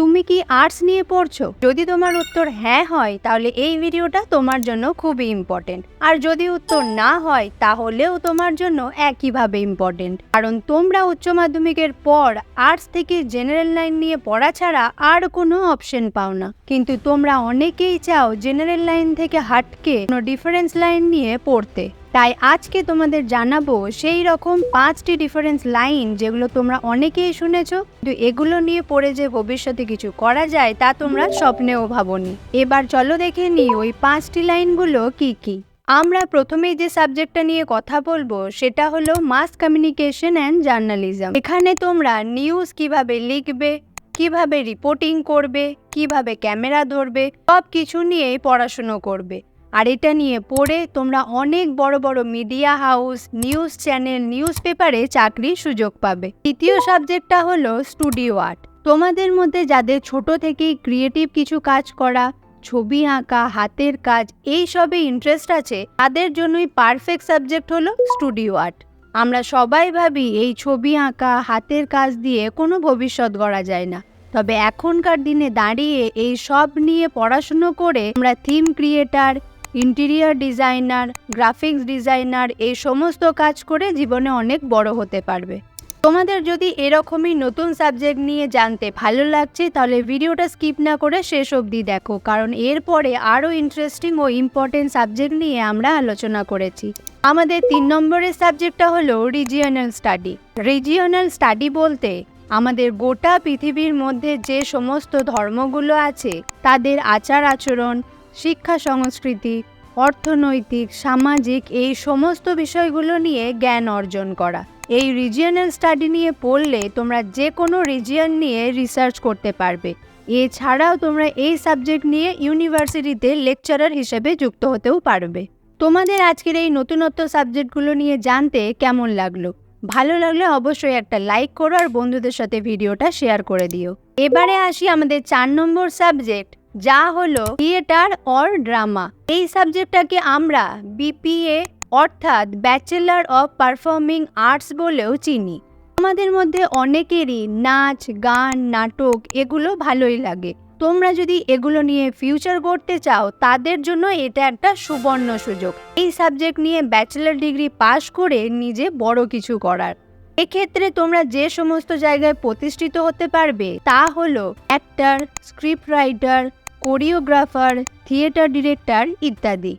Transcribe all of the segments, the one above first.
তুমি কি আর্টস নিয়ে পড়ছো? যদি তোমার উত্তর হ্যাঁ হয়, তাহলে এই ভিডিওটা তোমার জন্য খুবই ইম্পর্টেন্ট আর যদি উত্তর না হয়, তাহলেও তোমার জন্য একইভাবে ইম্পর্টেন্ট কারণ তোমরা উচ্চ মাধ্যমিকের পর আর্টস থেকে জেনারেল লাইন নিয়ে পড়া ছাড়া আর কোনো অপশন পাও না। কিন্তু তোমরা অনেকেই চাও জেনারেল লাইন থেকে হাটকে কোনো ডিফারেন্স লাইন নিয়ে পড়তে। তাই আজকে তোমাদের জানাব সেই রকম পাঁচটি ডিফারেন্স লাইন যেগুলো তোমরা অনেকেই শুনেছো। কিন্তু এগুলো নিয়ে পড়ে যে ভবিষ্যতে কিছু করা যায় তা তোমরা স্বপ্নেও ভাবনি। এবার চলো দেখে নি ওই পাঁচটি লাইনগুলো কি কি। আমরা প্রথমেই যে সাবজেক্টটা নিয়ে কথা বলব সেটা হলো মাস কমিউনিকেশন অ্যান্ড জার্নালিজম এখানে তোমরা নিউজ কীভাবে লিখবে, কীভাবে রিপোর্টিং করবে, কীভাবে ক্যামেরা ধরবে সব কিছু নিয়েই পড়াশুনো করবে। আর এটা নিয়ে পড়ে তোমরা অনেক বড় বড় media house, news channel news পেপারে চাকরির সুযোগ পাবে। তৃতীয় সাবজেক্টটা হলো স্টুডিও আর্ট। তোমাদের মধ্যে যাদের ছোট থেকেই ক্রিয়েটিভ কিছু কাজ করা, ছবি আঁকা, হাতের কাজ, এই সবে ইন্টারেস্ট আছে, তাদের জন্যই পারফেক্ট সাবজেক্ট হলো স্টুডিও আর্ট। আমরা সবাই ভাবি এই ছবি আঁকা, হাতের কাজ দিয়ে কোনো ভবিষ্যৎ গড়া যায় না। তবে এখনকার দিনে দাঁড়িয়ে এই সব নিয়ে পড়াশুনো করে আমরা theme creator interior designer, graphics designer এই সমস্ত কাজ করে জীবনে অনেক বড় হতে পারবে। তোমাদের যদি এরকমই নতুন সাবজেক্ট নিয়ে জানতে ভালো লাগছে, তাহলে ভিডিওটা স্কিপ না করে শেষ অবধি দেখো, কারণ এরপরে আরও ইন্টারেস্টিং ও ইম্পর্টেন্ট সাবজেক্ট নিয়ে আমরা আলোচনা করেছি। আমাদের তিন নম্বরের সাবজেক্টটা হলো রিজিয়নাল স্টাডি রিজিয়নাল স্টাডি বলতে আমাদের গোটা পৃথিবীর মধ্যে যে সমস্ত ধর্মগুলো আছে, তাদের আচার আচরণ শিক্ষা, সংস্কৃতি, অর্থনৈতিক, সামাজিক এই সমস্ত বিষয়গুলো নিয়ে জ্ঞান অর্জন করা। এই রিজিয়নাল স্টাডি নিয়ে পড়লে তোমরা যে কোনো রিজিয়ন নিয়ে রিসার্চ করতে পারবে। এছাড়াও তোমরা এই সাবজেক্ট নিয়ে ইউনিভার্সিটিতে লেকচারার হিসেবে যুক্ত হতেও পারবে। তোমাদের আজকের এই নতুনত্ব সাবজেক্টগুলো নিয়ে জানতে কেমন লাগল? ভালো লাগলে অবশ্যই একটা লাইক করো আর বন্ধুদের সাথে ভিডিওটা শেয়ার করে দিও। এবারে আসি আমাদের চার নম্বর সাবজেক্ট যা হলো থিয়েটার অর ড্রামা। এই সাবজেক্টটাকে আমরা বিপিএ অর্থাৎ ব্যাচেলার অফ পারফর্মিং আর্টস বলেও চিনি। আমাদের মধ্যে অনেকেরই নাচ, গান, নাটক এগুলো ভালোই লাগে। তোমরা যদি এগুলো নিয়ে ফিউচার করতে চাও, তাদের জন্য এটা একটা সুবর্ণ সুযোগ। এই সাবজেক্ট নিয়ে ব্যাচেলার ডিগ্রি পাশ করে নিজে বড় কিছু করার। এক্ষেত্রে তোমরা যে সমস্ত জায়গায় প্রতিষ্ঠিত হতে পারবে, তা হলো actor script writer choreographer, theatre director ইত্যাদি।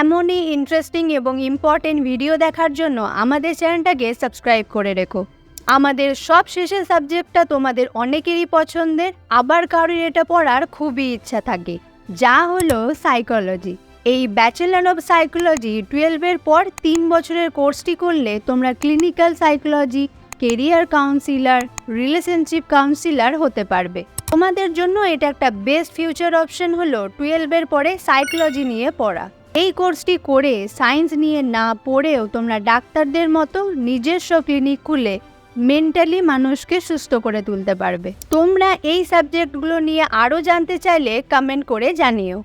এমনই ইন্টারেস্টিং এবং ইম্পর্টেন্ট ভিডিও দেখার জন্য আমাদের চ্যানেলটাকে সাবস্ক্রাইব করে রেখো। আমাদের সব শেষের সাবজেক্টটা তোমাদের অনেকেরই পছন্দের, আবার কারোর এটা পড়ার খুবই ইচ্ছা থাকে, যা হলো সাইকোলজি এই ব্যাচেলার অফ সাইকোলজি টুয়েলভের পর তিন বছরের কোর্সটি করলে তোমরা clinical psychology career counsellor relationship counsellor হতে পারবে। তোমাদের জন্য এটা একটা বেস্ট ফিউচার অপশন হলো টুয়েলভের পরে সাইকোলজি নিয়ে পড়া। এই কোর্সটি করে সায়েন্স নিয়ে না পড়েও তোমরা ডাক্তারদের মতো নিজস্ব ক্লিনিক খুলে মেন্টালি মানুষকে সুস্থ করে তুলতে পারবে। তোমরা এই সাবজেক্টগুলো নিয়ে আরও জানতে চাইলে কমেন্ট করে জানিও।